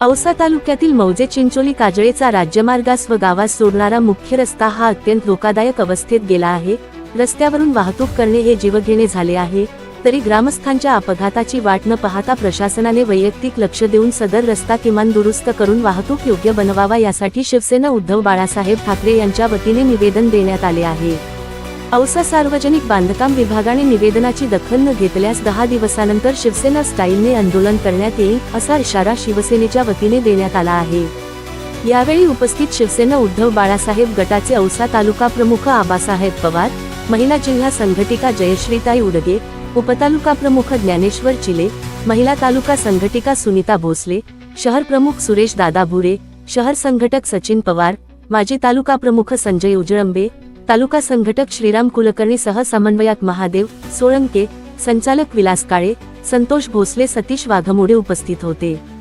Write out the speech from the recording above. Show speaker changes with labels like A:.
A: औसा तालुक्यातील मौजे चिंचोली काजळेचा राज्यमार्गास व गावास जोडणारा मुख्य रस्ता हा अत्यंत धोकादायक अवस्थेत गेला आहे. रस्त्यावरून वाहतूक करणे हे जीवघेणे झाले आहे. तरी ग्रामस्थांच्या अपघाताची वाट न पाहता प्रशासनाने वैयक्तिक लक्ष देऊन सदर रस्ता किमान दुरुस्त करून वाहतूक योग्य बनवावा यासाठी शिवसेना उद्धव बाळासाहेब ठाकरे यांच्या वतीने निवेदन देण्यात आले आहे. औसा सार्वजनिक बांधकाम विभागाने निवेदनाची दखल न घेतल्यास दहा दिवसानंतर शिवसेना स्टाईलने आंदोलन करण्यात येईल असा इशारा शिवसेनेच्या वतीने देण्यात आला आहे. यावेळी उपस्थित शिवसेना उद्धव बाळासाहेब गटाचे औसा तालुका प्रमुख आबासाहेब पवार महिला जिल्हा संघटिका जयश्रीताई उडगे उपतालुका प्रमुख ज्ञानेश्वर चिले महिला तालुका संघटिका सुनीता भोसले शहर प्रमुख सुरेश दादा भुरे शहर संघटक सचिन पवार माजी तालुका प्रमुख संजय उजळंबे तालुका संघटक श्रीराम कुलकर्णी सह महादेव सोळंके संचालक विलास काळे संतोष भोसले सतीश वाघमोडे उपस्थित होते.